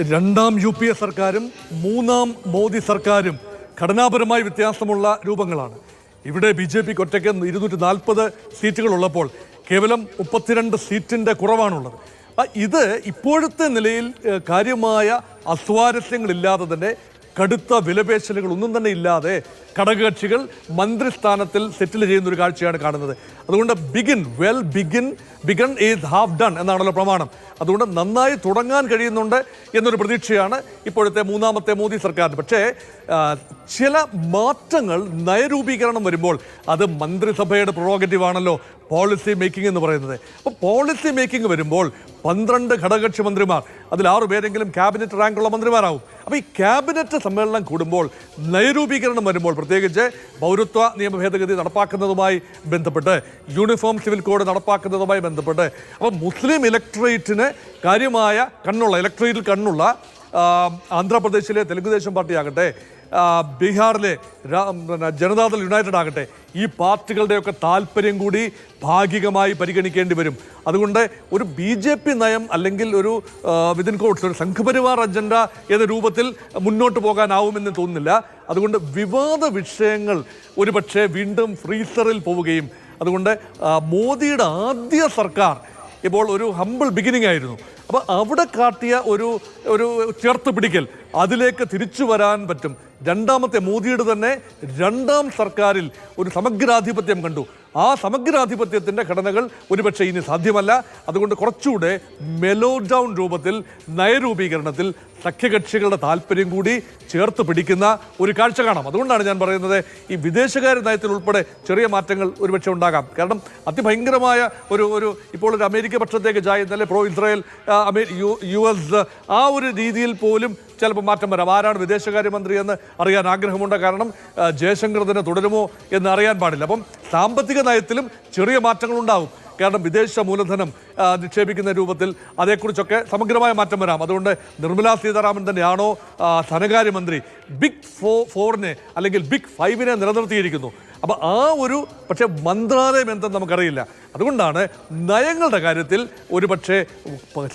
രണ്ടാം U P A സർക്കാരും മൂന്നാം മോദി സർക്കാരും ഘടനാപരമായി വ്യത്യാസമുള്ള രൂപങ്ങളാണ്. ഇവിടെ ബി ജെ പിക്ക് ഒറ്റയ്ക്ക് ഇരുന്നൂറ്റി നാൽപ്പത് സീറ്റുകളുള്ളപ്പോൾ കേവലം മുപ്പത്തിരണ്ട് സീറ്റിന്റെ കുറവാണുള്ളത്. ഇത് ഇപ്പോഴത്തെ നിലയിൽ കാര്യമായ അസ്വാരസ്യങ്ങളില്ലാതെ തന്നെ കടുത്ത വിലപേശലുകൾ ഒന്നും തന്നെ ഇല്ലാതെ ഘടകകക്ഷികൾ മന്ത്രിസ്ഥാനത്തിൽ സെറ്റിൽ ചെയ്യുന്ന ഒരു കാഴ്ചയാണ് കാണുന്നത്. അതുകൊണ്ട് begin well begin begun is half done എന്നാണല്ലോ പ്രമാണം. അതുകൊണ്ട് നന്നായി തുടങ്ങാൻ കഴിയുന്നുണ്ട് എന്നൊരു പ്രതീക്ഷയാണ് ഇപ്പോഴത്തെ മൂന്നാമത്തെ മോദി സർക്കാരിന്. പക്ഷേ ചില മാറ്റങ്ങൾ നയരൂപീകരണം വരുമ്പോൾ അത് മന്ത്രിസഭയുടെ പ്രൊറോഗറ്റീവ് ആണല്ലോ പോളിസി മേക്കിംഗ് എന്ന് പറയുന്നത്. അപ്പോൾ പോളിസി മേക്കിംഗ് വരുമ്പോൾ പന്ത്രണ്ട് ഘടകകക്ഷി മന്ത്രിമാർ. അതിൽ ആറു പേരെങ്കിലും ക്യാബിനറ്റ് റാങ്കുള്ള മന്ത്രിമാരാവും. അപ്പോൾ ഈ ക്യാബിനറ്റ് സമ്മേളനം കൂടുമ്പോൾ നൈരൂപീകരണം വരുമ്പോൾ പ്രത്യേകിച്ച് പൗരത്വ നിയമ ഭേദഗതി നടപ്പാക്കുന്നതുമായി ബന്ധപ്പെട്ട് യൂണിഫോം സിവിൽ കോഡ് നടപ്പാക്കുന്നതുമായി ബന്ധപ്പെട്ട് അപ്പോൾ മുസ്ലിം ഇലക്ട്രേറ്റിന് കാര്യമായ കണ്ണുള്ള ഇലക്ട്രേറ്റിൽ കണ്ണുള്ള ആന്ധ്രാപ്രദേശിലെ തെലുങ്കുദേശം പാർട്ടി ആകട്ടെ ബീഹാറിലെ ജനതാദൾ യുണൈറ്റഡ് ആകട്ടെ ഈ പാർട്ടികളുടെയൊക്കെ താല്പര്യം കൂടി ഭാഗികമായി പരിഗണിക്കേണ്ടി വരും. അതുകൊണ്ട് ഒരു ബി ജെ പി നയം അല്ലെങ്കിൽ ഒരു വിതിൻ കോട്സ് ഒരു സംഘപരിവാർ അജണ്ട എന്ന രൂപത്തിൽ മുന്നോട്ട് പോകാനാവുമെന്ന് തോന്നുന്നില്ല. അതുകൊണ്ട് വിവാദ വിഷയങ്ങൾ ഒരുപക്ഷെ വീണ്ടും ഫ്രീസറിൽ പോവുകയും അതുകൊണ്ട് മോദിയുടെ ആദ്യ സർക്കാർ ഇപ്പോൾ ഒരു ഹമ്പിൾ ബിഗിനിങ് ആയിരുന്നു. അപ്പോൾ അവിടെ കാട്ടിയ ഒരു ഒരു ചേർത്ത് പിടിക്കൽ അതിലേക്ക് തിരിച്ചു വരാൻ പറ്റും. രണ്ടാമത്തെ മോദിയുടെ തന്നെ രണ്ടാം സർക്കാരിൽ ഒരു സമഗ്രാധിപത്യം കണ്ടു. ആ സമഗ്രാധിപത്യത്തിന്റെ ഘടനകൾ ഒരുപക്ഷെ ഇനി സാധ്യമല്ല. അതുകൊണ്ട് കുറച്ചുകൂടെ മെലോ ഡൗൺ രൂപത്തിൽ നയരൂപീകരണത്തിൽ സഖ്യകക്ഷികളുടെ താല്പര്യം കൂടി ചേർത്ത് പിടിക്കുന്ന ഒരു കാഴ്ച കാണാം. അതുകൊണ്ടാണ് ഞാൻ പറയുന്നത് ഈ വിദേശകാര്യ നയത്തിൽ ഉൾപ്പെടെ ചെറിയ മാറ്റങ്ങൾ ഒരുപക്ഷെ ഉണ്ടാകാം. കാരണം അതിഭയങ്കരമായ ഒരു ഒരു ഇപ്പോൾ ഒരു അമേരിക്ക പക്ഷത്തേക്ക് ചായുന്നല്ലേ പ്രോ ഇസ്രായേൽ യു എസ് ആ ഒരു രീതിയിൽ പോലും ചിലപ്പോൾ മാറ്റം വരാം. ആരാണ് വിദേശകാര്യമന്ത്രി എന്ന് അറിയാൻ ആഗ്രഹമുണ്ട്. കാരണം ജയശങ്കർ തന്നെ തുടരുമോ എന്ന് അറിയാൻ പാടില്ല. അപ്പം സാമ്പത്തിക നയത്തിലും ചെറിയ മാറ്റങ്ങൾ ഉണ്ടാവും കാരണം വിദേശ മൂലധനം നിക്ഷേപിക്കുന്ന രൂപത്തിൽ അതേക്കുറിച്ചൊക്കെ സമഗ്രമായ മാറ്റം വരാം. അതുകൊണ്ട് നിർമ്മലാ സീതാരാമൻ തന്നെയാണോ ധനകാര്യമന്ത്രി ബിഗ് ഫോ ഫോറിനെ അല്ലെങ്കിൽ ബിഗ് ഫൈവിനെ നിലനിർത്തിയിരിക്കുന്നു. അപ്പോൾ ആ ഒരു പക്ഷേ മന്ത്രാലയം എന്തെന്ന് നമുക്കറിയില്ല. അതുകൊണ്ടാണ് നയങ്ങളുടെ കാര്യത്തിൽ ഒരു പക്ഷേ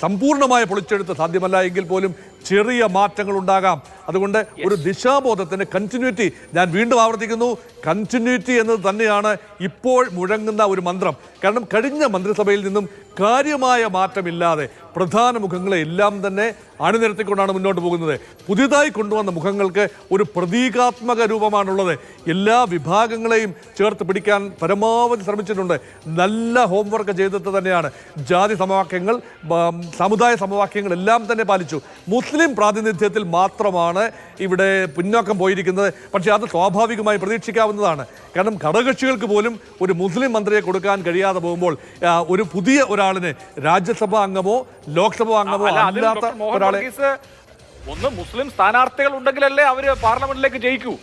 സമ്പൂർണമായ പൊളിച്ചെടുത്ത് സാധ്യമല്ല എങ്കിൽ പോലും ചെറിയ മാറ്റങ്ങൾ ഉണ്ടാകാം. അതുകൊണ്ട് ഒരു ദിശാബോധത്തിന്റെ കണ്ടിന്യൂറ്റി ഞാൻ വീണ്ടും ആവർത്തിക്കുന്നു. കണ്ടിന്യൂറ്റി എന്നത് തന്നെയാണ് ഇപ്പോൾ മുഴങ്ങുന്ന ഒരു മന്ത്രം. കാരണം കഴിഞ്ഞ മന്ത്രിസഭയിൽ നിന്നും കാര്യമായ മാറ്റമില്ലാതെ പ്രധാന മുഖങ്ങളെ എല്ലാം തന്നെ അണിനിരത്തിക്കൊണ്ടാണ് മുന്നോട്ട് പോകുന്നത്. പുതിയതായി കൊണ്ടുവന്ന മുഖങ്ങൾക്ക് ഒരു പ്രതീകാത്മക രൂപമാണുള്ളത്. എല്ലാ വിഭാഗങ്ങളെയും ചേർത്ത് പിടിക്കാൻ പരമാവധി ശ്രമിച്ചിട്ടുണ്ട്. നല്ല ഹോംവർക്ക് ചെയ്തിട്ട് തന്നെയാണ്. ജാതി സമവാക്യങ്ങൾ സമുദായ സമവാക്യങ്ങൾ എല്ലാം തന്നെ പാലിച്ചു. മുസ്ലിം പ്രാതിനിധ്യത്തിൽ മാത്രമാണ് ഇവിടെ പിന്നോക്കം പോയിരിക്കുന്നത്. പക്ഷേ അത് സ്വാഭാവികമായി പ്രതീക്ഷിക്കാവുന്നതാണ്. കാരണം ഘടകകക്ഷികൾക്ക് പോലും ഒരു മുസ്ലിം മന്ത്രിയെ കൊടുക്കാൻ കഴിയാതെ പോകുമ്പോൾ ഒരു പുതിയ ഒരാളിന് രാജ്യസഭാ അംഗമോ ലോക്സഭാ അംഗമോ അല്ലാത്ത ഒരാളെ ഒന്ന് മുസ്ലിം സ്ഥാനാർത്ഥികൾ ഉണ്ടെങ്കിലല്ലേ അവർ പാർലമെന്റിലേക്ക് ജയിക്കൂ.